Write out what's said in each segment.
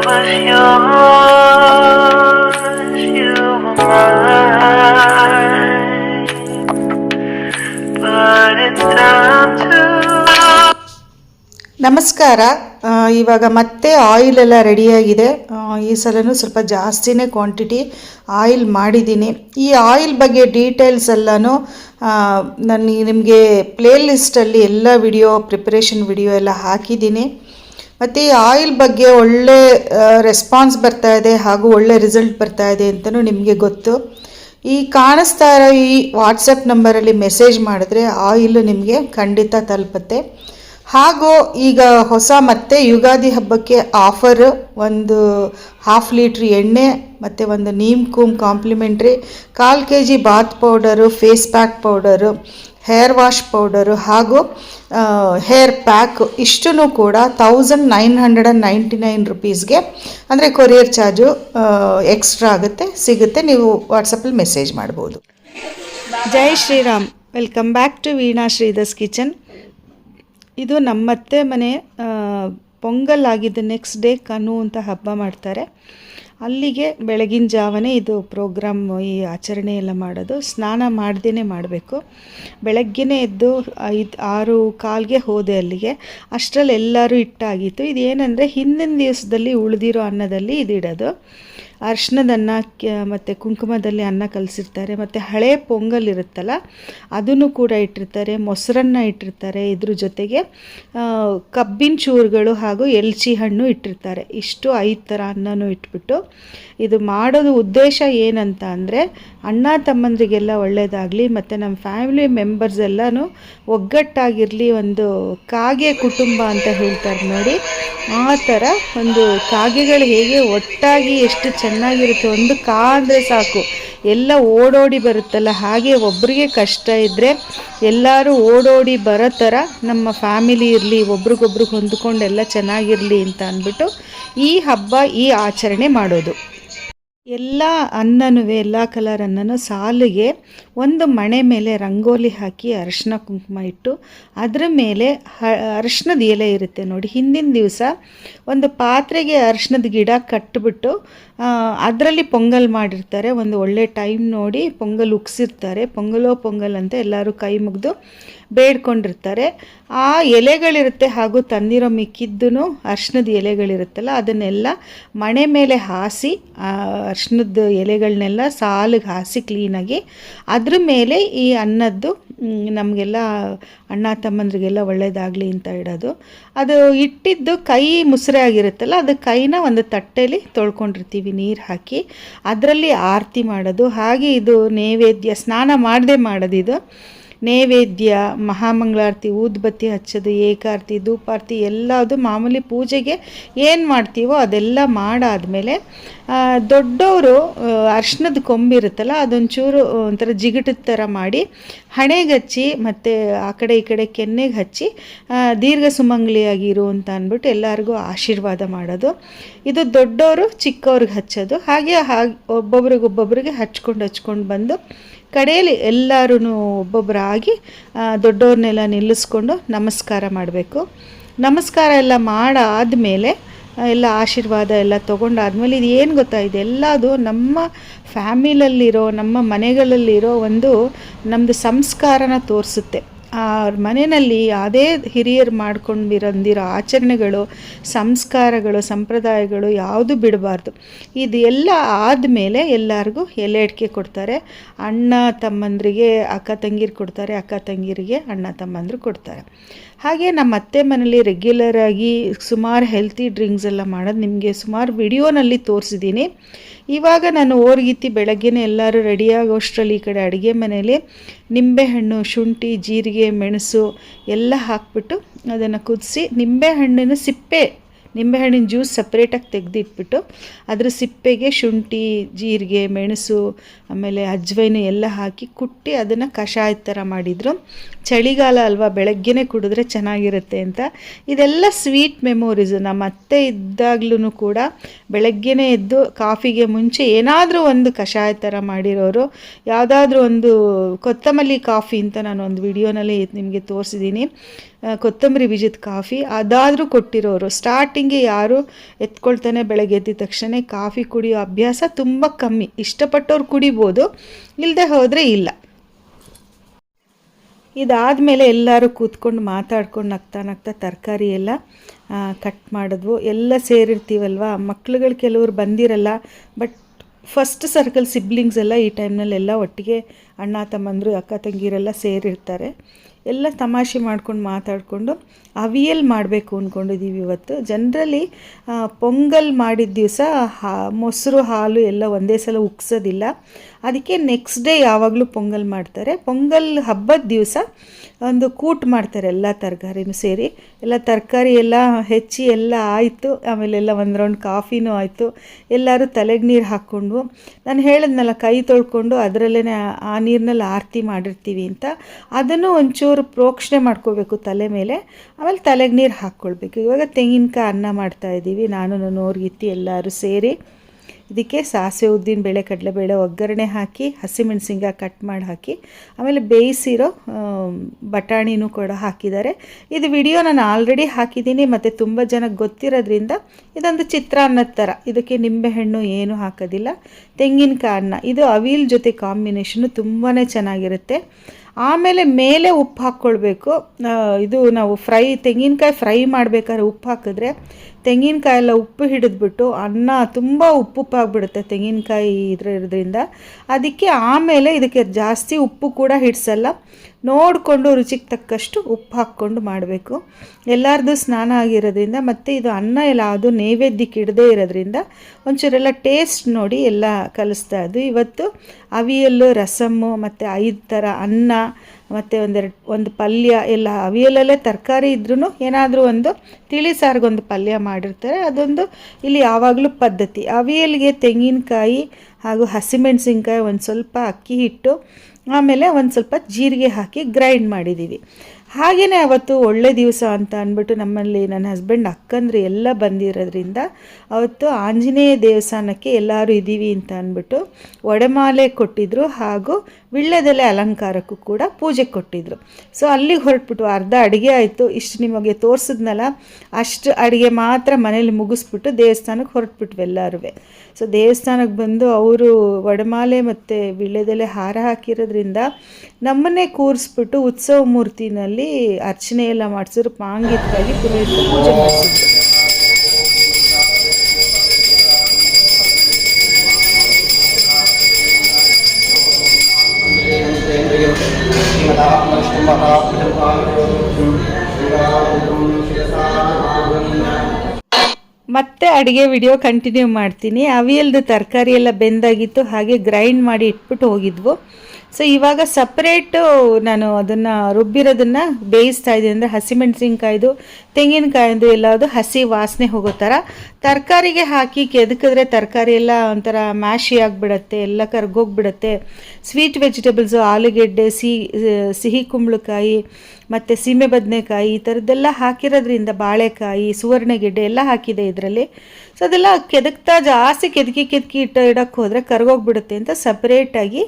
was yours, you were mine. But it's time to. ನಮಸ್ಕಾರ ಇವಾಗ ಮತ್ತೆ ಆಯಿಲ್ ಎಲ್ಲ ರೆಡಿಯಾಗಿದೆ ಈ ಸಲನೂ ಸ್ವಲ್ಪ ಜಾಸ್ತಿನೇ ಕ್ವಾಂಟಿಟಿ ಆಯಿಲ್ ಮಾಡಿದ್ದೀನಿ ಈ ಆಯಿಲ್ ಬಗ್ಗೆ ಡೀಟೇಲ್ಸ್ ಎಲ್ಲನೂ ನಾನು ನಿಮಗೆ ಪ್ಲೇ ಲಿಸ್ಟಲ್ಲಿ ಎಲ್ಲ ವಿಡಿಯೋ ಪ್ರಿಪ್ರೇಷನ್ ವಿಡಿಯೋ ಎಲ್ಲ ಹಾಕಿದ್ದೀನಿ ಮತ್ತು ಈ ಆಯಿಲ್ ಬಗ್ಗೆ ಒಳ್ಳೆ ರೆಸ್ಪಾನ್ಸ್ ಬರ್ತಾ ಇದೆ ಹಾಗೂ ಒಳ್ಳೆ ರಿಸಲ್ಟ್ ಬರ್ತಾ ಇದೆ ಅಂತಲೂ ನಿಮಗೆ ಗೊತ್ತು. ಈ ಕಾಣಿಸ್ತಾ ಇರೋ ಈ ವಾಟ್ಸಪ್ ನಂಬರಲ್ಲಿ ಮೆಸೇಜ್ ಮಾಡಿದ್ರೆ ಆಯಿಲ್ ನಿಮಗೆ ಖಂಡಿತ ತಲುಪುತ್ತೆ. ಹಾಗೂ ಈಗ ಹೊಸ ಮತ್ತೆ ಯುಗಾದಿ ಹಬ್ಬಕ್ಕೆ ಆಫರ್ ಒಂದು ಹಾಫ್ ಲೀಟ್ರ್ ಎಣ್ಣೆ, ಮತ್ತು ಒಂದು ನೀಮ್ ಕೂಮ್ ಕಾಂಪ್ಲಿಮೆಂಟ್ರಿ ಕಾಲು K G bath powder face pack powder hair wash powder ಹಾಗೂ ಹೇರ್ ಪ್ಯಾಕ್ ಇಷ್ಟೂ ಕೂಡ thousand nine hundred and ninety nine ರುಪೀಸ್ಗೆ ಅಂದರೆ ಕೊರಿಯರ್ ಚಾರ್ಜು ಎಕ್ಸ್ಟ್ರಾ ಆಗುತ್ತೆ, ಸಿಗುತ್ತೆ, ನೀವು ವಾಟ್ಸಪ್ಪಲ್ಲಿ ಮೆಸೇಜ್ ಮಾಡ್ಬೋದು. Jai Shriram. Welcome back to Veena Sridhar's kitchen ಇದು ನಮ್ಮತ್ತೆ ಮನೆ ಪೊಂಗಲ್ ಆಗಿದ್ದು ನೆಕ್ಸ್ಟ್ ಡೇ ಕನು ಅಂತ ಹಬ್ಬ ಮಾಡ್ತಾರೆ. ಅಲ್ಲಿಗೆ ಬೆಳಗಿನ ಜಾವನೇ ಇದು ಪ್ರೋಗ್ರಾಮ್ ಈ ಆಚರಣೆ ಎಲ್ಲ ಮಾಡೋದು. ಸ್ನಾನ ಮಾಡ್ದೇ ಮಾಡಬೇಕು. ಬೆಳಗ್ಗೆನೇ ಎದ್ದು ಐದು, ಆರು ಕಾಲ್ಗೆ ಹೋದೆ ಅಲ್ಲಿಗೆ. ಅಷ್ಟರಲ್ಲಿ ಎಲ್ಲರೂ ಇಟ್ಟಾಗಿತ್ತು ಏನಂದರೆ ಹಿಂದಿನ ದಿವಸದಲ್ಲಿ ಉಳಿದಿರೋ ಅನ್ನದಲ್ಲಿ ಇದಿಡೋದು. ಅರ್ಶಿನದ ಅನ್ನ ಮತ್ತು ಕುಂಕುಮದಲ್ಲಿ ಅನ್ನ ಕಲಸಿರ್ತಾರೆ, ಮತ್ತು ಹಳೆ ಪೊಂಗಲ್ ಇರುತ್ತಲ್ಲ ಅದನ್ನು ಕೂಡ ಇಟ್ಟಿರ್ತಾರೆ, ಮೊಸರನ್ನ ಇಟ್ಟಿರ್ತಾರೆ, ಇದ್ರ ಜೊತೆಗೆ ಕಬ್ಬಿನ ಚೂರುಗಳು ಹಾಗೂ ಎಲ್ಚಿ ಹಣ್ಣು ಇಟ್ಟಿರ್ತಾರೆ. ಇಷ್ಟು ಐದು ಥರ ಅನ್ನನೂ ಇಟ್ಬಿಟ್ಟು, ಇದು ಮಾಡೋದು ಉದ್ದೇಶ ಏನಂತ ಅಂದರೆ ಅಣ್ಣ ತಮ್ಮಂದ್ರಿಗೆಲ್ಲ ಒಳ್ಳೆಯದಾಗಲಿ ಮತ್ತು ನಮ್ಮ ಫ್ಯಾಮಿಲಿ ಮೆಂಬರ್ಸ್ ಎಲ್ಲನೂ ಒಗ್ಗಟ್ಟಾಗಿರಲಿ ಒಂದು ಕಾಗೆ ಕುಟುಂಬ ಅಂತ ಹೇಳ್ತಾರೆ ನೋಡಿ. ಆ ಥರ ಒಂದು ಕಾಗೆಗಳು ಹೇಗೆ ಒಟ್ಟಾಗಿ ಎಷ್ಟು ಚೆನ್ನಾಗಿರುತ್ತೆ, ಒಂದು ಕಾ ಅಂದರೆ ಸಾಕು. ಎಲ್ಲ ಓಡೋಡಿ ಬರುತ್ತಲ್ಲ, ಹಾಗೆ ಒಬ್ರಿಗೆ ಕಷ್ಟ ಇದ್ದರೆ ಎಲ್ಲರೂ ಓಡೋಡಿ ಬರೋ ಥರ ನಮ್ಮ ಫ್ಯಾಮಿಲಿ ಇರಲಿ ಒಬ್ರಿಗೊಬ್ರಿಗೆ ಹೊಂದ್ಕೊಂಡು ಎಲ್ಲ ಚೆನ್ನಾಗಿರಲಿ ಅಂತ ಅಂದ್ಬಿಟ್ಟು ಈ ಹಬ್ಬ, ಈ ಆಚರಣೆ ಮಾಡೋದು. ಎಲ್ಲ ಅನ್ನನೂ ಎಲ್ಲ ಕಲರ್ ಅನ್ನನೂ ಸಾಲಿಗೆ ಒಂದು ಮಣೆ ಮೇಲೆ ರಂಗೋಲಿ ಹಾಕಿ ಅರಿಶಿನ ಕುಂಕುಮ ಇಟ್ಟು ಅದರ ಮೇಲೆ ಹ, ಅರಿಶಿನದ ಎಲೆ ಇರುತ್ತೆ ನೋಡಿ. ಹಿಂದಿನ ದಿವಸ ಒಂದು ಪಾತ್ರೆಗೆ ಅರಿಶಿನದ ಗಿಡ ಕಟ್ಟಿಬಿಟ್ಟು ಅದರಲ್ಲಿ ಪೊಂಗಲ್ ಮಾಡಿರ್ತಾರೆ. ಒಂದು ಒಳ್ಳೆ ಟೈಮ್ ನೋಡಿ ಪೊಂಗಲ್ ಉಕ್ಸಿರ್ತಾರೆ ಪೊಂಗಲೋ ಪೊಂಗಲ್ ಅಂತ ಎಲ್ಲರೂ ಕೈ ಮುಗಿದು ಬೇಡ್ಕೊಂಡಿರ್ತಾರೆ. ಆ ಎಲೆಗಳಿರುತ್ತೆ ಹಾಗೂ ತಂದಿರೋ ಮಿಕ್ಕಿದ್ದೂ ಅರ್ಶಿನದ ಎಲೆಗಳಿರುತ್ತಲ್ಲ, ಅದನ್ನೆಲ್ಲ ಮಣೆ ಮೇಲೆ ಹಾಸಿ ಅರ್ಶಿನದ ಎಲೆಗಳನ್ನೆಲ್ಲ ಸಾಲಿಗೆ ಹಾಸಿ ಕ್ಲೀನಾಗಿ ಅದ್ರ ಮೇಲೆ ಈ ಅನ್ನದ್ದು ನಮಗೆಲ್ಲ ಅಣ್ಣ ತಮ್ಮಂದ್ರಿಗೆಲ್ಲ ಒಳ್ಳೇದಾಗಲಿ ಅಂತ ಇಡೋದು. ಅದು ಇಟ್ಟಿದ್ದು ಕೈ ಮುಸುರೆ ಆಗಿರುತ್ತಲ್ಲ, ಅದು ಕೈನ ಒಂದು ತಟ್ಟೆಲಿ ತೊಳ್ಕೊಂಡಿರ್ತೀವಿ ನೀರು ಹಾಕಿ. ಅದರಲ್ಲಿ ಆರತಿ ಮಾಡೋದು, ಹಾಗೆ ಇದು ನೈವೇದ್ಯ, ಸ್ನಾನ ಮಾಡದೆ ಮಾಡೋದಿದು. ನೈವೇದ್ಯ, ಮಹಾಮಂಗಳಾರತಿ, ಊದ್ಬತ್ತಿ, ಹಚ್ಚೋದು, ಏಕಾರತಿ, ಧೂಪಾರತಿ, ಎಲ್ಲದು ಮಾಮೂಲಿ ಪೂಜೆಗೆ ಏನು ಮಾಡ್ತೀವೋ ಅದೆಲ್ಲ ಮಾಡಾದಮೇಲೆ ದೊಡ್ಡವರು ಅರ್ಶನದ ಕೊಂಬಿರುತ್ತಲ್ಲ, ಅದೊಂಚೂರು ಒಂಥರ ಜಿಗಿಟದ ಥರ ಮಾಡಿ ಹಣೆಗೆ ಹಚ್ಚಿ ಮತ್ತು ಆ ಕಡೆ ಈ ಕಡೆ ಕೆನ್ನೆಗೆ ಹಚ್ಚಿ ದೀರ್ಘ ಸುಮಂಗಲಿಯಾಗಿರು ಅಂತ ಅಂದ್ಬಿಟ್ಟು ಎಲ್ಲರಿಗೂ ಆಶೀರ್ವಾದ ಮಾಡೋದು. ಇದು ದೊಡ್ಡವರು ಚಿಕ್ಕವ್ರಿಗೆ ಹಚ್ಚೋದು. ಹಾಗೆ ಹಾಗೆ ಒಬ್ಬೊಬ್ರಿಗೊಬ್ಬೊಬ್ರಿಗೆ ಹಚ್ಕೊಂಡು ಹಚ್ಕೊಂಡು ಬಂದು ಕಡೆಯಲ್ಲಿ ಎಲ್ಲರೂ ಒಬ್ಬೊಬ್ಬರಾಗಿ ದೊಡ್ಡವ್ರನ್ನೆಲ್ಲ ನಿಲ್ಲಿಸ್ಕೊಂಡು ನಮಸ್ಕಾರ ಮಾಡಬೇಕು. ನಮಸ್ಕಾರ ಎಲ್ಲ ಮಾಡಾದಮೇಲೆ ಎಲ್ಲ ಆಶೀರ್ವಾದ ಎಲ್ಲ ತೊಗೊಂಡಾದ್ಮೇಲೆ ಇದು ಏನು ಗೊತ್ತಾ ಇದೆಲ್ಲದು ನಮ್ಮ ಫ್ಯಾಮಿಲಲ್ಲಿರೋ ನಮ್ಮ ಮನೆಗಳಲ್ಲಿರೋ ಒಂದು ನಮ್ಮದು ಸಂಸ್ಕಾರನ ತೋರಿಸುತ್ತೆ. ಆ ಮನೆಯಲ್ಲಿ ಅದೇ ಹಿರಿಯರು ಮಾಡ್ಕೊಂಡಿರಂದಿರೋ ಆಚರಣೆಗಳು, ಸಂಸ್ಕಾರಗಳು, ಸಂಪ್ರದಾಯಗಳು ಯಾವುದು ಬಿಡಬಾರ್ದು. ಇದು ಎಲ್ಲ ಆದಮೇಲೆ ಎಲ್ಲರಿಗೂ ಎಲೆ ಅಡಿಕೆ ಕೊಡ್ತಾರೆ. ಅಣ್ಣ ತಮ್ಮಂದ್ರಿಗೆ ಅಕ್ಕ ತಂಗಿರು ಕೊಡ್ತಾರೆ, ಅಕ್ಕ ತಂಗಿರಿಗೆ ಅಣ್ಣ ತಮ್ಮಂದ್ರು ಕೊಡ್ತಾರೆ. ಹಾಗೆ ನಮ್ಮ ಅತ್ತೆ ಮನೇಲಿ ರೆಗ್ಯುಲರ್ ಆಗಿ ಸುಮಾರು ಹೆಲ್ತಿ ಡ್ರಿಂಕ್ಸ್ ಎಲ್ಲ ಮಾಡೋದು ನಿಮಗೆ ಸುಮಾರು ವಿಡಿಯೋನಲ್ಲಿ ತೋರಿಸಿದ್ದೀನಿ ಇವಾಗ ನಾನು ಓರ್ಗಿತ್ತಿ ಬೆಳಗ್ಗೆನೇ ಎಲ್ಲರೂ ರೆಡಿಯಾಗೋಷ್ಟರಲ್ಲಿ ಈ ಕಡೆ ಅಡುಗೆ ಮನೇಲಿ ನಿಂಬೆಹಣ್ಣು ಶುಂಠಿ ಜೀರಿಗೆ ಮೆಣಸು ಎಲ್ಲ ಹಾಕ್ಬಿಟ್ಟು ಅದನ್ನು ಕುದಿಸಿ ನಿಂಬೆಹಣ್ಣಿನ ಸಿಪ್ಪೆ ನಿಂಬೆಹಣ್ಣಿನ ಜ್ಯೂಸ್ ಸಪ್ರೇಟಾಗಿ ತೆಗೆದಿಟ್ಬಿಟ್ಟು ಅದರ ಸಿಪ್ಪೆಗೆ ಶುಂಠಿ, ಜೀರಿಗೆ, ಮೆಣಸು, ಆಮೇಲೆ ಅಜ್ವೈನು ಎಲ್ಲ ಹಾಕಿ ಕುಟ್ಟಿ ಅದನ್ನು ಕಷಾಯ ಥರ ಮಾಡಿದರು. ಚಳಿಗಾಲ ಅಲ್ವಾ, ಬೆಳಗ್ಗೆನೇ ಕುಡಿದ್ರೆ ಚೆನ್ನಾಗಿರುತ್ತೆ ಅಂತ. ಇದೆಲ್ಲ ಸ್ವೀಟ್ ಮೆಮೊರೀಸ್ ನಮ್ಮ ಅತ್ತೆ ಇದ್ದಾಗ್ಲೂ ಕೂಡ ಬೆಳಗ್ಗೆನೇ ಎದ್ದು ಕಾಫಿಗೆ ಮುಂಚೆ ಏನಾದರೂ ಒಂದು ಕಷಾಯ ಥರ ಮಾಡಿರೋರು, ಯಾವುದಾದ್ರೂ ಒಂದು ಕೊತ್ತಂಬರಿ ಕಾಫಿ ಅಂತ ನಾನು ಒಂದು ವಿಡಿಯೋನಲ್ಲಿ ನಿಮಗೆ ತೋರಿಸಿದ್ದೀನಿ ಕೊತ್ತಂಬರಿ ಬೀಜದ ಕಾಫಿ. ಅದಾದರೂ ಕೊಟ್ಟಿರೋರು. ಸ್ಟಾರ್ಟಿಂಗ್ಗೆ ಯಾರು ಎತ್ಕೊಳ್ತಾನೆ ಬೆಳಗ್ಗೆ ಎದ್ದಿದ ತಕ್ಷಣ ಕಾಫಿ ಕುಡಿಯೋ ಅಭ್ಯಾಸ ತುಂಬ ಕಮ್ಮಿ. ಇಷ್ಟಪಟ್ಟವ್ರು ಕುಡಿಬೋದು ಇಲ್ಲದೆ ಹೋದರೆ ಇಲ್ಲ. ಇದಾದಮೇಲೆ ಎಲ್ಲರೂ ಕೂತ್ಕೊಂಡು ಮಾತಾಡ್ಕೊಂಡು ನಗ್ತಾ ನಗ್ತಾ ತರಕಾರಿ ಎಲ್ಲ ಕಟ್ ಮಾಡಿದ್ವು. ಎಲ್ಲ ಸೇರಿರ್ತೀವಲ್ವ? ಮಕ್ಳುಗಳು ಕೆಲವರು ಬಂದಿರಲ್ಲ ಬಟ್ ಫಸ್ಟ್ ಸರ್ಕಲ್ ಸಿಬ್ಲಿಂಗ್ಸ್ ಎಲ್ಲ ಈ ಟೈಮ್ನಲ್ಲೆಲ್ಲ ಒಟ್ಟಿಗೆ ಅಣ್ಣ, ತಮ್ಮಂದರು ಅಕ್ಕ, ತಂಗಿರೆಲ್ಲ ಸೇರಿರ್ತಾರೆ. ಎಲ್ಲ ತಮಾಷೆ ಮಾಡ್ಕೊಂಡು ಮಾತಾಡಿಕೊಂಡು ಅವಿಯಲ್ ಮಾಡಬೇಕು ಅಂದ್ಕೊಂಡಿದ್ದೀವಿ ಇವತ್ತು. ಜನರಲಿ ಪೊಂಗಲ್ ಮಾಡಿದ ದಿವಸ ಮೊಸರು, ಹಾಲು ಎಲ್ಲ ಒಂದೇ ಸಲ ಉಗ್ಸೋದಿಲ್ಲ. ಅದಕ್ಕೆ ನೆಕ್ಸ್ಟ್ ಡೇ ಯಾವಾಗಲೂ ಪೊಂಗಲ್ ಮಾಡ್ತಾರೆ. ಪೊಂಗಲ್ ಹಬ್ಬದ ದಿವಸ ಒಂದು ಕೂಟ್ ಮಾಡ್ತಾರೆ ಎಲ್ಲ ತರಕಾರಿನೂ ಸೇರಿ. ಎಲ್ಲ ತರಕಾರಿ ಎಲ್ಲ ಹೆಚ್ಚಿ ಎಲ್ಲ ಆಯಿತು. ಆಮೇಲೆ ಎಲ್ಲ ಒಂದು ರೌಂಡ್ ಕಾಫಿನೂ ಆಯಿತು. ಎಲ್ಲರೂ ತಲೆಗೆ ನೀರು ಹಾಕ್ಕೊಂಡು, ನಾನು ಹೇಳಿದ್ನಲ್ಲ ಕೈ ತೊಳ್ಕೊಂಡು ಅದರಲ್ಲೇ ಆ ನೀರಿನಲ್ಲಿ ಆರತಿ ಮಾಡಿರ್ತೀವಿ ಅಂತ. ಅದನ್ನು ಒಂಚೂರು ಪ್ರೋಕ್ಷಣೆ ಮಾಡ್ಕೋಬೇಕು ತಲೆ ಮೇಲೆ, ಆಮೇಲೆ ತಲೆಗೆ ನೀರು ಹಾಕ್ಕೊಳ್ಬೇಕು ಇವಾಗ ತೆಂಗಿನಕಾಯಿ ಅನ್ನ ಮಾಡ್ತಾ ಇದ್ದೀವಿ ನಾನು ನನ್ನ ಎಲ್ಲರೂ ಸೇರಿ ಇದಕ್ಕೆ ಸಾಸಿವೆ ಉದ್ದಿನ ಬೇಳೆ, ಕಡಲೆಬೇಳೆ ಒಗ್ಗರಣೆ ಹಾಕಿ, ಹಸಿಮೆಣಸಿನ್ಕಾಯಿ ಕಟ್ ಮಾಡಿ ಹಾಕಿ, ಆಮೇಲೆ ಬೇಯಿಸಿರೋ ಬಟಾಣಿನೂ ಕೂಡ ಹಾಕಿದ್ದಾರೆ. ಇದು ವಿಡಿಯೋ ನಾನು ಆಲ್ರೆಡಿ ಹಾಕಿದ್ದೀನಿ. ಮತ್ತು ತುಂಬ ಜನಕ್ಕೆ ಗೊತ್ತಿರೋದ್ರಿಂದ ಇದೊಂದು ಚಿತ್ರಾನ್ನದ ಥರ ಇದಕ್ಕೆ ನಿಂಬೆಹಣ್ಣು ಏನು ಹಾಕೋದಿಲ್ಲ. ತೆಂಗಿನಕಾಯಿ ಅನ್ನ. ಇದು ಅವಿಲ್ ಜೊತೆ ಕಾಂಬಿನೇಷನು ತುಂಬಾ ಚೆನ್ನಾಗಿರುತ್ತೆ. ಆಮೇಲೆ ಮೇಲೆ ಉಪ್ಪು ಹಾಕ್ಕೊಳ್ಬೇಕು. ಇದು ನಾವು ಫ್ರೈ ತೆಂಗಿನಕಾಯಿ ಫ್ರೈ ಮಾಡಬೇಕಾದ್ರೆ ಉಪ್ಪು ಹಾಕಿದ್ರೆ ತೆಂಗಿನಕಾಯಿ ಎಲ್ಲ ಉಪ್ಪು ಹಿಡಿದ್ಬಿಟ್ಟು ಅನ್ನ ತುಂಬ ಉಪ್ಪು ಉಪ್ಪಾಗ್ಬಿಡುತ್ತೆ ತೆಂಗಿನಕಾಯಿ ಇದ್ರ ಇರೋದ್ರಿಂದ. ಅದಕ್ಕೆ ಆಮೇಲೆ ಇದಕ್ಕೆ ಜಾಸ್ತಿ ಉಪ್ಪು ಕೂಡ ಹಿಡಿಸಲ್ಲ. ನೋಡಿಕೊಂಡು ರುಚಿಗೆ ತಕ್ಕಷ್ಟು ಉಪ್ಪು ಹಾಕ್ಕೊಂಡು ಮಾಡಬೇಕು. ಎಲ್ಲರದು ಸ್ನಾನ ಆಗಿರೋದ್ರಿಂದ ಮತ್ತು ಇದು ಅನ್ನ ಎಲ್ಲ ಅದು ನೈವೇದ್ಯಕ್ಕೆ ಇಡದೇ ಇರೋದ್ರಿಂದ ಒಂಚೂರೆಲ್ಲ ಟೇಸ್ಟ್ ನೋಡಿ ಎಲ್ಲ ಕಲಿಸ್ತಾ ಇದ್ದು ಇವತ್ತು ಅವಿಯಲ್ಲು ರಸಮ್ಮು ಮತ್ತು ಐದು ಥರ ಅನ್ನ ಮತ್ತು ಒಂದೆರಡು, ಒಂದು ಪಲ್ಯ ಎಲ್ಲ ಅವಿಯಲಲ್ಲೇ ತರಕಾರಿ ಇದ್ರೂ ಏನಾದರೂ ಒಂದು ತಿಳಿ ಸಾರಿಗೊಂದು ಪಲ್ಯ ಮಾಡಿರ್ತಾರೆ. ಅದೊಂದು ಇಲ್ಲಿ ಯಾವಾಗಲೂ ಪದ್ಧತಿ. ಅವಿಯಲ್ಗೆ ತೆಂಗಿನಕಾಯಿ ಹಾಗೂ ಹಸಿಮೆಣಸಿನ್ಕಾಯಿ ಒಂದು ಸ್ವಲ್ಪ ಅಕ್ಕಿ ಹಿಟ್ಟು, ಆಮೇಲೆ ಒಂದು ಸ್ವಲ್ಪ ಜೀರಿಗೆ ಹಾಕಿ ಗ್ರೈಂಡ್ ಮಾಡಿದ್ದೀವಿ ಹಾಗೆಯೇ ಅವತ್ತು ಒಳ್ಳೆ ದಿವಸ ಅಂತ ಅಂದ್ಬಿಟ್ಟು ನಮ್ಮಲ್ಲಿ ನನ್ನ ಹಸ್ಬೆಂಡ್ ಅಕ್ಕಂದ್ರೆ ಎಲ್ಲ ಬಂದಿರೋದ್ರಿಂದ ಅವತ್ತು ಆಂಜನೇಯ ದೇವಸ್ಥಾನಕ್ಕೆ ಎಲ್ಲರೂ ಇದ್ದೀವಿ ಅಂತ ಅಂದ್ಬಿಟ್ಟು ಒಡೆಮಾಲೆ ಕೊಟ್ಟಿದ್ರು ಹಾಗೂ ವಿಳ್ಯದೆಲೆ ಅಲಂಕಾರಕ್ಕೂ ಕೂಡ ಪೂಜೆ ಕೊಟ್ಟಿದ್ರು. ಸೊ ಅಲ್ಲಿಗೆ ಹೊರಟ್ಬಿಟ್ಟು ಅರ್ಧ ಅಡುಗೆ ಆಯಿತು. ಇಷ್ಟು ನಿಮಗೆ ತೋರಿಸಿದ್ನಲ್ಲ, ಅಷ್ಟು ಅಡುಗೆ ಮಾತ್ರ ಮನೇಲಿ ಮುಗಿಸ್ಬಿಟ್ಟು ದೇವಸ್ಥಾನಕ್ಕೆ ಹೊರಟ್ಬಿಟ್ವಿ ಎಲ್ಲರೂ ಸೊ ದೇವಸ್ಥಾನಕ್ಕೆ ಬಂದು ಅವರು ವಡಮಾಲೆ ಮತ್ತು ವಿಳ್ಳೆದೆಲೆ ಹಾರ ಹಾಕಿರೋದ್ರಿಂದ ನಮ್ಮನ್ನೇ ಕೂರಿಸ್ಬಿಟ್ಟು ಉತ್ಸವ ಮೂರ್ತಿನಲ್ಲಿ ಅರ್ಚನೆ ಎಲ್ಲ ಮಾಡಿಸಿದ್ರು. ಪಾಂಗಿತ್ವಾಗಿ ಪೂಜೆ ಮಾಡಿಸಿದ್ರು. ಮತ್ತೆ ಅಡುಗೆ ವಿಡಿಯೋ ಕಂಟಿನ್ಯೂ ಮಾಡ್ತೀನಿ. ಅವಿಯಲ್ದು ತರಕಾರಿ ಎಲ್ಲ ಬೆಂದಾಗಿತ್ತು ಹಾಗೆ ಗ್ರೈಂಡ್ ಮಾಡಿ ಇಟ್ಬಿಟ್ಟು ಹೋಗಿದ್ವು. ಸೊ ಇವಾಗ ಸಪ್ರೇಟು ನಾನು ಅದನ್ನು ರುಬ್ಬಿರೋದನ್ನು ಬೇಯಿಸ್ತಾ ಇದ್ದೀನಿ. ಅಂದರೆ ಹಸಿಮೆಣಸಿನ್ಕಾಯ್ದು, ತೆಂಗಿನಕಾಯಿಂದು, ಎಲ್ಲದು ಹಸಿ ವಾಸನೆ ಹೋಗೋ ಥರ ತರಕಾರಿಗೆ ಹಾಕಿ ಕೆದಕಿದ್ರೆ ತರಕಾರಿ ಎಲ್ಲ ಒಂಥರ ಮ್ಯಾಶಿ ಆಗಿಬಿಡತ್ತೆ, ಎಲ್ಲ ಕರ್ಗೋಗ್ಬಿಡತ್ತೆ. ಸ್ವೀಟ್ ವೆಜಿಟೇಬಲ್ಸು ಆಲೂಗೆಡ್ಡೆ, ಸಿಹಿ ಸಿಹಿ ಕುಂಬಳಕಾಯಿ, ಮತ್ತು ಸೀಮೆ ಬದನೆಕಾಯಿ ಈ ಥರದ್ದೆಲ್ಲ ಹಾಕಿರೋದ್ರಿಂದ ಬಾಳೆಕಾಯಿ, ಸುವರ್ಣಗೆಡ್ಡೆ ಎಲ್ಲ ಹಾಕಿದೆ ಇದರಲ್ಲಿ. ಸೊ ಅದೆಲ್ಲ ಕೆದಕ್ತಾ ಜಾಸ್ತಿ ಕೆದಕಿ ಕೆದಕಿ ಇಟ್ಟು ಇಡಕ್ಕೆ ಹೋದರೆ ಕರ್ಗೋಗ್ಬಿಡುತ್ತೆ ಅಂತ ಸಪ್ರೇಟಾಗಿ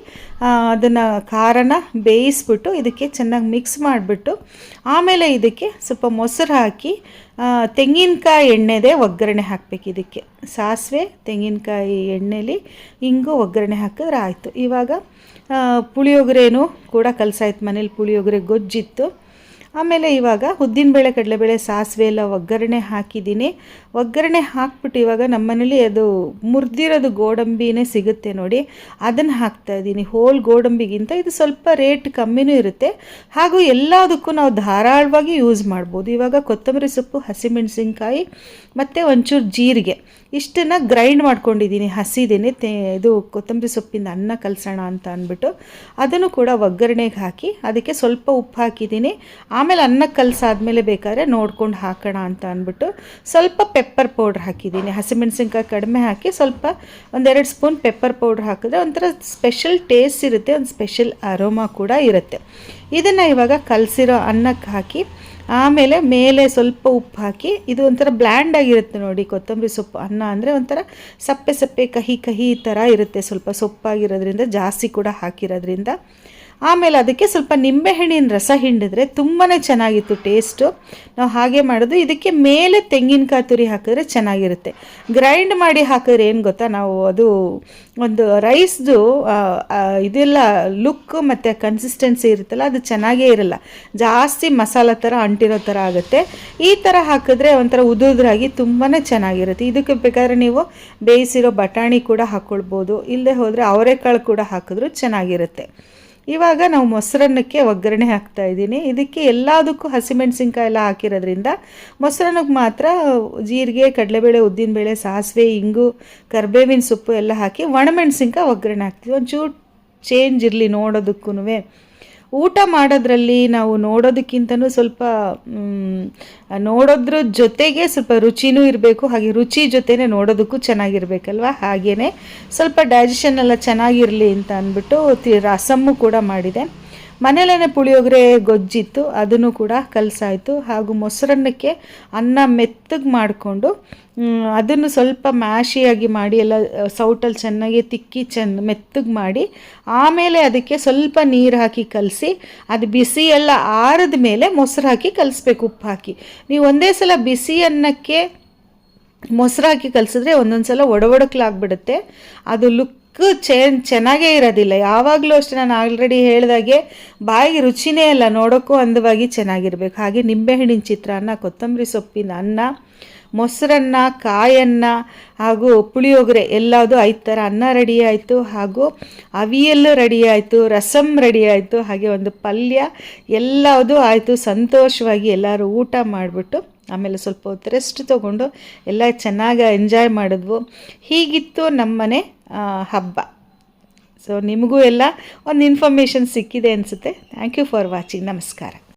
ಅದನ್ನು ಖಾರನ ಬೇಯಿಸ್ಬಿಟ್ಟು ಇದಕ್ಕೆ ಚೆನ್ನಾಗಿ ಮಿಕ್ಸ್ ಮಾಡಿಬಿಟ್ಟು, ಆಮೇಲೆ ಇದಕ್ಕೆ ಸ್ವಲ್ಪ ಮೊಸರು ಹಾಕಿ ತೆಂಗಿನಕಾಯಿ ಎಣ್ಣೆದೇ ಒಗ್ಗರಣೆ ಹಾಕಬೇಕು ಇದಕ್ಕೆ. ಸಾಸಿವೆ, ತೆಂಗಿನಕಾಯಿ ಎಣ್ಣೆಲಿ ಹಿಂಗು ಒಗ್ಗರಣೆ ಹಾಕಿದ್ರೆ ಆಯಿತು. ಇವಾಗ ಪುಳಿಯೋಗರೆನೂ ಕೂಡ ಕಲಸಾಯ್ತು ಮನೇಲಿ, ಪುಳಿಯೋಗರೆ ಗೊಜ್ಜಿತ್ತು. ಆಮೇಲೆ ಇವಾಗ ಉದ್ದಿನಬೇಳೆ ಕಡಲೆಬೇಳೆ, ಸಾಸಿವೆ ಎಲ್ಲ ಒಗ್ಗರಣೆ ಹಾಕಿದ್ದೀನಿ. ಒಗ್ಗರಣೆ ಹಾಕ್ಬಿಟ್ಟು ಇವಾಗ ನಮ್ಮನೇಲಿ ಅದು ಮುರಿದಿರೋದು ಗೋಡಂಬಿನೇ ಸಿಗುತ್ತೆ ನೋಡಿ. ಅದನ್ನು ಹಾಕ್ತಾ ಇದ್ದೀನಿ. ಹೋಲ್ ಗೋಡಂಬಿಗಿಂತ ಇದು ಸ್ವಲ್ಪ ರೇಟ್ ಕಮ್ಮಿನೂ ಇರುತ್ತೆ. ಹಾಗೂ ಎಲ್ಲದಕ್ಕೂ ನಾವು ಧಾರಾಳವಾಗಿ ಯೂಸ್ ಮಾಡ್ಬೋದು. ಇವಾಗ ಕೊತ್ತಂಬರಿ ಸೊಪ್ಪು, ಹಸಿಮೆಣಸಿನ್ಕಾಯಿ ಮತ್ತು ಒಂಚೂರು ಜೀರಿಗೆ. ಇಷ್ಟನ್ನು ಗ್ರೈಂಡ್ ಮಾಡ್ಕೊಂಡಿದ್ದೀನಿ, ಹಸಿದೇನೆ ತೇ, ಇದು ಕೊತ್ತಂಬರಿ ಸೊಪ್ಪಿಂದ ಅನ್ನ ಕಲಸೋಣ ಅಂತ ಅಂದ್ಬಿಟ್ಟು ಅದನ್ನು ಕೂಡ ಒಗ್ಗರಣೆಗೆ ಹಾಕಿ, ಅದಕ್ಕೆ ಸ್ವಲ್ಪ ಉಪ್ಪು ಹಾಕಿದ್ದೀನಿ. ಆಮೇಲೆ ಅನ್ನ ಕಲಸಾದ್ಮೇಲೆ ಬೇಕಾದ್ರೆ ನೋಡ್ಕೊಂಡು ಹಾಕೋಣ ಅಂತ ಅಂದ್ಬಿಟ್ಟು ಸ್ವಲ್ಪ ಪೆಪ್ಪರ್ ಪೌಡ್ರ್ ಹಾಕಿದ್ದೀನಿ. ಹಸಿಮೆಣಸಿನ್ಕಾಯಿ ಕಡಿಮೆ ಹಾಕಿ ಸ್ವಲ್ಪ ಒಂದೆರಡು ಸ್ಪೂನ್ ಪೆಪ್ಪರ್ ಪೌಡ್ರ್ ಹಾಕಿದ್ರೆ ಒಂಥರ ಸ್ಪೆಷಲ್ ಟೇಸ್ಟ್ ಇರುತ್ತೆ, ಒಂದು ಸ್ಪೆಷಲ್ ಅರೋಮಾ ಕೂಡ ಇರುತ್ತೆ. ಇದನ್ನು ಇವಾಗ ಕಲಸಿರೋ ಅನ್ನಕ್ಕೆ ಹಾಕಿ, ಆಮೇಲೆ ಮೇಲೆ ಸ್ವಲ್ಪ ಉಪ್ಪು ಹಾಕಿ, ಇದು ಒಂಥರ ಬ್ಲ್ಯಾಂಡ್ ಆಗಿರುತ್ತೆ ನೋಡಿ, ಕೊತ್ತಂಬರಿ ಸೊಪ್ಪು, ಅನ್ನ ಅಂದರೆ ಒಂಥರ ಸಪ್ಪೆ ಸಪ್ಪೆ ಕಹಿ ಕಹಿ ಥರ ಇರುತ್ತೆ, ಸ್ವಲ್ಪ ಸೊಪ್ಪಾಗಿರೋದ್ರಿಂದ, ಜಾಸ್ತಿ ಕೂಡ ಹಾಕಿರೋದ್ರಿಂದ. ಆಮೇಲೆ ಅದಕ್ಕೆ ಸ್ವಲ್ಪ ನಿಂಬೆಹಣ್ಣಿನ ರಸ ಹಿಂಡಿದ್ರೆ ತುಂಬಾ ಚೆನ್ನಾಗಿತ್ತು ಟೇಸ್ಟು ನಾವು ಹಾಗೆ ಮಾಡೋದು. ಇದಕ್ಕೆ ಮೇಲೆ ತೆಂಗಿನಕಾಯಿ ತುರಿ ಹಾಕಿದ್ರೆ ಚೆನ್ನಾಗಿರುತ್ತೆ. ಗ್ರೈಂಡ್ ಮಾಡಿ ಹಾಕಿದ್ರೆ ಏನು ಗೊತ್ತಾ? ನಾವು ಅದು ಒಂದು ರೈಸ್ದು ಇದೆಲ್ಲ ಲುಕ್ ಮತ್ತು ಕನ್ಸಿಸ್ಟೆನ್ಸಿ ಇರುತ್ತಲ್ಲ, ಅದು ಚೆನ್ನಾಗೇ ಇರಲ್ಲ. ಜಾಸ್ತಿ ಮಸಾಲ ಥರ ಅಂಟಿರೋ ಥರ ಆಗುತ್ತೆ. ಈ ಥರ ಹಾಕಿದ್ರೆ ಒಂಥರ ಉದುದ್ರಾಗಿ ತುಂಬಾ ಚೆನ್ನಾಗಿರುತ್ತೆ. ಇದಕ್ಕೆ ಬೇಕಾದ್ರೆ ನೀವು ಬೇಯಿಸಿರೋ ಬಟಾಣಿ ಕೂಡ ಹಾಕ್ಕೊಳ್ಬೋದು ಇಲ್ಲದೆ ಹೋದರೆ ಅವರೆಕಾಳು ಕೂಡ ಹಾಕಿದ್ರೂ ಚೆನ್ನಾಗಿರುತ್ತೆ. ಇವಾಗ ನಾವು ಮೊಸರನ್ನಕ್ಕೆ ಒಗ್ಗರಣೆ ಹಾಕ್ತಾ ಇದ್ದೀನಿ. ಇದಕ್ಕೆ ಎಲ್ಲದಕ್ಕೂ ಹಸಿಮೆಣಸಿನ್ಕಾಯಿ ಎಲ್ಲ ಹಾಕಿರೋದ್ರಿಂದ ಮೊಸರನ್ನಕ್ಕೆ ಮಾತ್ರ ಜೀರಿಗೆ, ಕಡಲೆಬೇಳೆ, ಉದ್ದಿನಬೇಳೆ, ಸಾಸಿವೆ, ಇಂಗು, ಕರ್ಬೇವಿನ ಸೊಪ್ಪು ಎಲ್ಲ ಹಾಕಿ ಒಣಮೆಣಸಿನ್ಕಾಯಿ ಒಗ್ಗರಣೆ ಹಾಕ್ತೀವಿ. ಒಂಚೂರು ಚೇಂಜ್ ಇರಲಿ ನೋಡೋದಕ್ಕೂ ಊಟ ಮಾಡೋದ್ರಲ್ಲಿ ನಾವು ನೋಡೋದಕ್ಕಿಂತನೂ ಸ್ವಲ್ಪ ನೋಡೋದ್ರ ಜೊತೆಗೆ ಸ್ವಲ್ಪ ರುಚಿನೂ ಇರಬೇಕು. ಹಾಗೆ ರುಚಿ ಜೊತೆನೇ ನೋಡೋದಕ್ಕೂ ಚೆನ್ನಾಗಿರ್ಬೇಕಲ್ವ? ಹಾಗೆಯೇ ಸ್ವಲ್ಪ ಡೈಜೆಷನ್ ಎಲ್ಲ ಚೆನ್ನಾಗಿರಲಿ ಅಂತ ಅಂದ್ಬಿಟ್ಟು ರಸಮ್ಮು ಕೂಡ ಮಾಡಿದೆ. ಮನೇಲೇ ಪುಳಿಯೋಗರೆ ಗೊಜ್ಜಿತ್ತು, ಅದನ್ನು ಕೂಡ ಕಲಸಾಯಿತು. ಹಾಗೂ ಮೊಸರನ್ನಕ್ಕೆ ಅನ್ನ ಮೆತ್ತಗೆ ಮಾಡಿಕೊಂಡು ಅದನ್ನು ಸ್ವಲ್ಪ ಮ್ಯಾಶಿಯಾಗಿ ಮಾಡಿ, ಎಲ್ಲ ಸೌಟಲ್ಲಿ ಚೆನ್ನಾಗಿ ತಿಕ್ಕಿ ಚೆನ್ನ ಮೆತ್ತಗೆ ಮಾಡಿ, ಆಮೇಲೆ ಅದಕ್ಕೆ ಸ್ವಲ್ಪ ನೀರು ಹಾಕಿ ಕಲಸಿ, ಅದು ಬಿಸಿ ಎಲ್ಲ ಆರಿದ ಮೇಲೆ ಮೊಸರು ಹಾಕಿ ಕಲಿಸ್ಬೇಕು, ಉಪ್ಪು ಹಾಕಿ. ನೀವು ಒಂದೇ ಸಲ ಬಿಸಿ ಅನ್ನಕ್ಕೆ ಮೊಸರು ಹಾಕಿ ಕಲಿಸಿದ್ರೆ ಒಂದೊಂದು ಸಲ ಒಡವಡಕ್ಲಾಗ್ಬಿಡುತ್ತೆ. ಅದು ಲುಕ್ ಚೇ ಚೆನ್ನಾಗೇ ಇರೋದಿಲ್ಲ. ಯಾವಾಗಲೂ ಅಷ್ಟೇ ನಾನು ಆಲ್ರೆಡಿ ಹೇಳಿದಾಗೆ ಬಾಯಿಗೆ ರುಚಿನೇ ಅಲ್ಲ, ನೋಡೋಕ್ಕೂ ಅಂದವಾಗಿ ಚೆನ್ನಾಗಿರ್ಬೇಕು. ಹಾಗೆ ನಿಂಬೆಹಣ್ಣಿನ ಚಿತ್ರಾನ್ನ, ಕೊತ್ತಂಬರಿ ಸೊಪ್ಪಿನ ಅನ್ನ, ಮೊಸರನ್ನ, ಕಾಯನ್ನ ಹಾಗೂ ಪುಳಿಯೋಗರೆ ಎಲ್ಲದು ಐದು ಥರ ಅನ್ನ ರೆಡಿ ಆಯಿತು ಹಾಗೂ ಅವಿಯಲ್ಲೂ ರೆಡಿ ಆಯಿತು ರಸಮ್ ರೆಡಿ ಆಯಿತು, ಹಾಗೆ ಒಂದು ಪಲ್ಯ ಎಲ್ಲದು ಆಯಿತು. ಸಂತೋಷವಾಗಿ ಎಲ್ಲರೂ ಊಟ ಮಾಡಿಬಿಟ್ಟು ಆಮೇಲೆ ಸ್ವಲ್ಪ ಹೊತ್ತು ರೆಸ್ಟ್ ತೊಗೊಂಡು ಎಲ್ಲ ಚೆನ್ನಾಗಿ ಎಂಜಾಯ್ ಮಾಡಿದ್ವು. ಹೀಗಿತ್ತು ನಮ್ಮನೆ ಹಬ್ಬ. ಸೊ ನಿಮಗೂ ಎಲ್ಲ ಒಂದು ಇನ್ಫಾರ್ಮೇಷನ್ ಸಿಕ್ಕಿದೆ ಅನಿಸುತ್ತೆ. ಥ್ಯಾಂಕ್ ಯು ಫಾರ್ ವಾಚಿಂಗ್ ನಮಸ್ಕಾರ.